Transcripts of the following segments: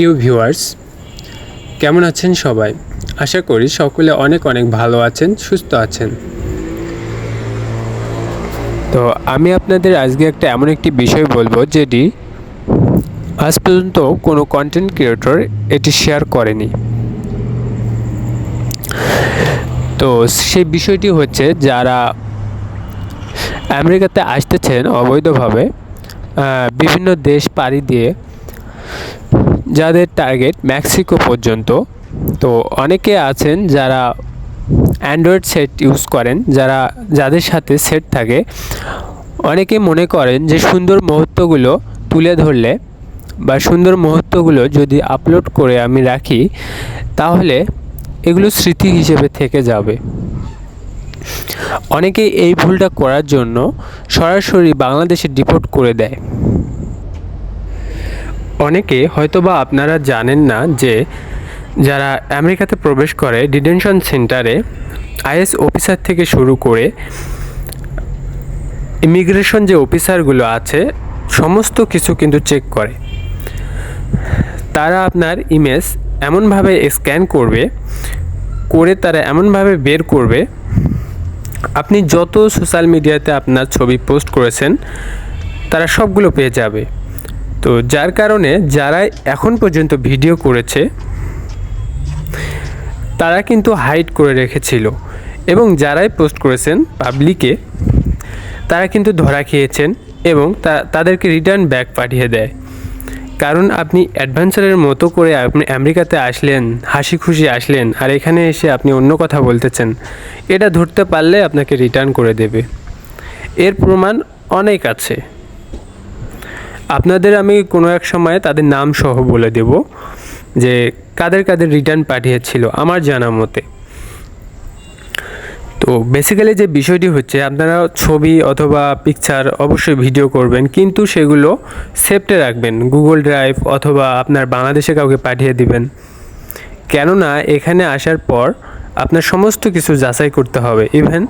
প্রিয় ভিউয়ার্স, কেমন আছেন সবাই? আশা করি সকলে অনেক অনেক ভালো আছেন, সুস্থ আছেন। তো আমি আপনাদের আজকে একটা এমন একটি বিষয় বলব যেটি আজ পর্যন্ত কোনো কন্টেন্ট ক্রিয়েটর এটি শেয়ার করেনি। তো সেই বিষয়টি হচ্ছে যারা আমেরিকাতে আসতেছেন অবৈধভাবে বিভিন্ন দেশ পাড়ি দিয়ে যাদের টার্গেট মেক্সিকো পর্যন্ত, তো অনেকে আছেন যারা অ্যান্ড্রয়েড সেট ইউজ করেন, যারা যাদের সাথে সেট থাকে। অনেকে মনে করেন যে সুন্দর মুহূর্তগুলো তুলে ধরলে বা সুন্দর মুহূর্তগুলো যদি আপলোড করে আমি রাখি, তাহলে এগুলো স্মৃতি হিসেবে থেকে যাবে। অনেকে এই ভুলটা করার জন্য সরাসরি বাংলাদেশে ডিপোর্ট করে দেয়। অনেকে হয়তোবা আপনারা জানেন না যে যারা আমেরিকাতে প্রবেশ করে ডিটেনশন সেন্টারে আইএস অফিসার থেকে শুরু করে ইমিগ্রেশন যে অফিসারগুলো আছে, সমস্ত কিছু কিন্তু চেক করে। তারা আপনার ইমেজ এমনভাবে স্ক্যান করবে, করে তারা এমনভাবে বের করবে, আপনি যত সোশ্যাল মিডিয়াতে আপনার ছবি পোস্ট করেছেন, তারা সবগুলো পেয়ে যাবে। তো যার কারণে যারা এখন পর্যন্ত ভিডিও করেছে, তারা কিন্তু হাইড করে রেখেছিল। এবং যারাই পোস্ট করেছেন পাবলিকে, তারা কিন্তু ধরা খেয়েছেন এবং তাদেরকে রিটার্ন ব্যাক পাঠিয়ে দেয়। কারণ আপনি অ্যাডভেঞ্চারের মতো করে আপনি আমেরিকাতে আসলেন, হাসি খুশি আসলেন, আর এখানে এসে আপনি অন্য কথা বলতেছেন, এটা ধরতে পারলে আপনাকে রিটার্ন করে দেবে। এর প্রমাণ অনেক আছে। আপনাদের আমি কোনো এক সময় তাদের নাম সহ বলে দেব যে কাদের কাদের রিটার্ন পাঠিয়েছিল আমার জানা মতে। তো বেসিক্যালি যে বিষয়টি হচ্ছে, আপনারা ছবি অথবা পিকচার অবশ্যই ভিডিও করবেন, কিন্তু সেগুলো সেফটে রাখবেন গুগল ড্রাইভ অথবা আপনার বাংলাদেশে কাউকে পাঠিয়ে দিবেন। কেননা এখানে আসার পর আপনার সমস্ত কিছু যাচাই করতে হবে। ইভেন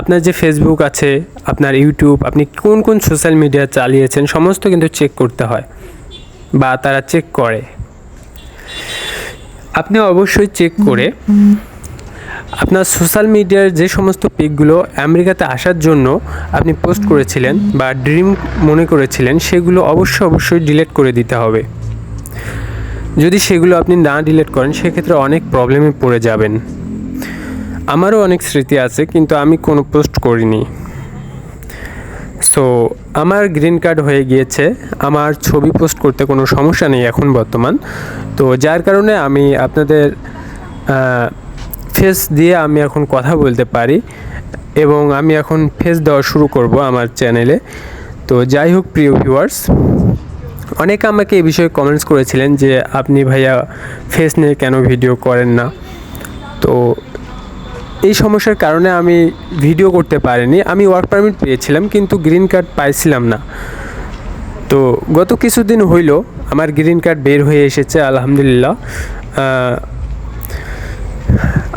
আপনার যে ফেসবুক আছে আপনার ইউটিউব আপনি কোন কোন সোশ্যাল মিডিয়া চালিয়েছেন সমস্ত কিন্তু চেক করতে হয় বা তারা চেক করে। আপনি অবশ্যই চেক করে আপনার সোশ্যাল মিডিয়ার যে সমস্ত পিকগুলো আমেরিকাতে আসার জন্য আপনি পোস্ট করেছিলেন বা ড্রিম মনে করেছিলেন সেগুলো অবশ্যই অবশ্যই ডিলিট করে দিতে হবে। যদি সেগুলো আপনি না ডিলেট করেন সেক্ষেত্রে অনেক প্রবলেমে পড়ে যাবেন। আমারও অনেক স্মৃতি আছে, কিন্তু আমি কোনো পোস্ট করিনি। সো আমার গ্রিন কার্ড হয়ে গিয়েছে। আমার ছবি পোস্ট করতে কোনো সমস্যা নেই এখন বর্তমান। তো যার কারণে আমি আপনাদের ফেস দিয়ে আমি এখন কথা বলতে পারি এবং আমি এখন ফেস দেওয়া শুরু করব আমার চ্যানেলে তো যাই হোক, প্রিয় ভিউয়ার্স অনেকে আমাকে এই বিষয়ে কমেন্টস করেছিলেন যে, আপনি ভাইয়া ফেস নিয়ে কেন ভিডিও করেন না? তো এই সমস্যার কারণে আমি ভিডিও করতে পারিনি। আমি ওয়ার্ক পারমিট পেয়েছিলাম, কিন্তু গ্রিন কার্ড পাইছিলাম না। তো গত কিছুদিন হইল, আমার গ্রিন কার্ড বের হয়ে এসেছে, আলহামদুলিল্লাহ।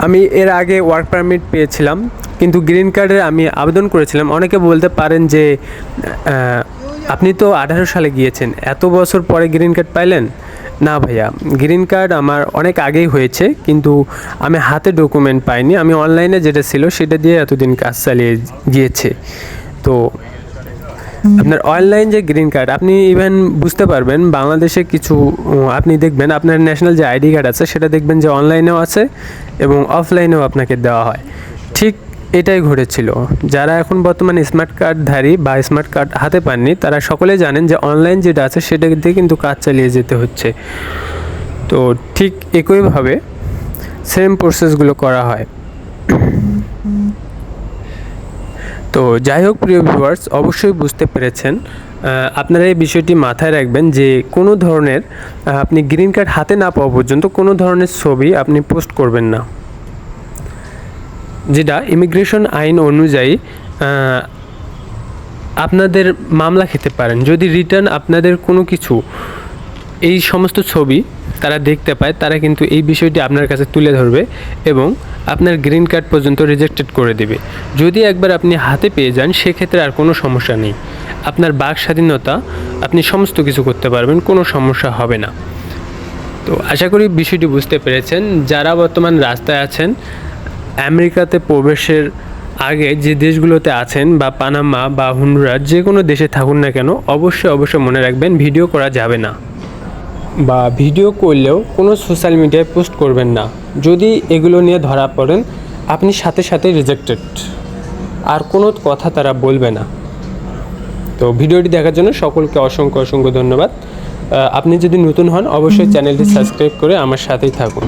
আমি এর আগে ওয়ার্ক পারমিট পেয়েছিলাম, কিন্তু গ্রিন কার্ডের আমি আবেদন করেছিলাম। অনেকে বলতে পারেন যে আপনি তো আঠারো সালে গিয়েছেন, এত বছর পরে গ্রিন কার্ড পাইলেন? না ভাইয়া গ্রিন কার্ড আমার অনেক আগেই হয়েছে, কিন্তু আমি হাতে ডকুমেন্ট পাইনি। আমি অনলাইনে যেটা ছিল সেটা দিয়ে এতদিন কাজ চালিয়ে গিয়েছে। তো আপনার অনলাইন যে গ্রিন কার্ড আপনি ইভেন বুঝতে পারবেন, বাংলাদেশে কিছু, আপনি দেখবেন, আপনার ন্যাশনাল যে আইডি কার্ড আছে, সেটা দেখবেন যে অনলাইনেও আছে এবং অফলাইনেও আপনাকে দেওয়া হয়। ঠিক এটাই ঘটেছিল। যারা এখন বর্তমানে স্মার্ট কার্ডধারী বা স্মার্ট কার্ড হাতে পাননি, তারা সকলে জানেন যে অনলাইন যেটা আছে, সেটা দিয়ে কিন্তু কাজ চালিয়ে যেতে হচ্ছে। তো ঠিক একইভাবে সেম প্রসেসগুলো করা হয়। তো যাই হোক, প্রিয় ভিউয়ার্স অবশ্যই বুঝতে পেরেছেন। আপনারা এই বিষয়টি মাথায় রাখবেন যে কোনো ধরনের আপনি গ্রিন কার্ড হাতে না পাওয়া পর্যন্ত কোনো ধরনের ছবি আপনি পোস্ট করবেন না। যেটা ইমিগ্রেশন আইন অনুযায়ী আপনাদের মামলা খেতে পারেন। যদি রিটার্ন আপনাদের কোনো কিছু, এই সমস্ত ছবি তারা দেখতে পায়, তারা কিন্তু এই বিষয়টি আপনার কাছে তুলে ধরবে এবং আপনার গ্রিন কার্ড পর্যন্ত রিজেক্টেড করে দেবে। যদি একবার আপনি হাতে পেয়ে যান, সেক্ষেত্রে আর কোনো সমস্যা নেই। আপনার বাক স্বাধীনতা, আপনি সমস্ত কিছু করতে পারবেন, কোনো সমস্যা হবে না। তো আশা করি বিষয়টি বুঝতে পেরেছেন। যারা বর্তমান রাস্তায় আছেন আমেরিকাতে প্রবেশের আগে যে দেশগুলোতে আছেন বা পানামা বা হুন্ডুরাস, যে কোনো দেশে থাকুন না কেন, অবশ্যই অবশ্যই মনে রাখবেন ভিডিও করা যাবে না। বা ভিডিও করলেও কোনো সোশ্যাল মিডিয়ায় পোস্ট করবেন না। যদি এগুলো নিয়ে ধরা পড়েন, আপনি সাথে সাথে রিজেক্টেড আর কোনো কথা তারা বলবে না। তো ভিডিওটি দেখার জন্য সকলকে অসংখ্য অসংখ্য ধন্যবাদ। আপনি যদি নতুন হন, অবশ্যই চ্যানেলটি সাবস্ক্রাইব করে আমার সাথেই থাকুন।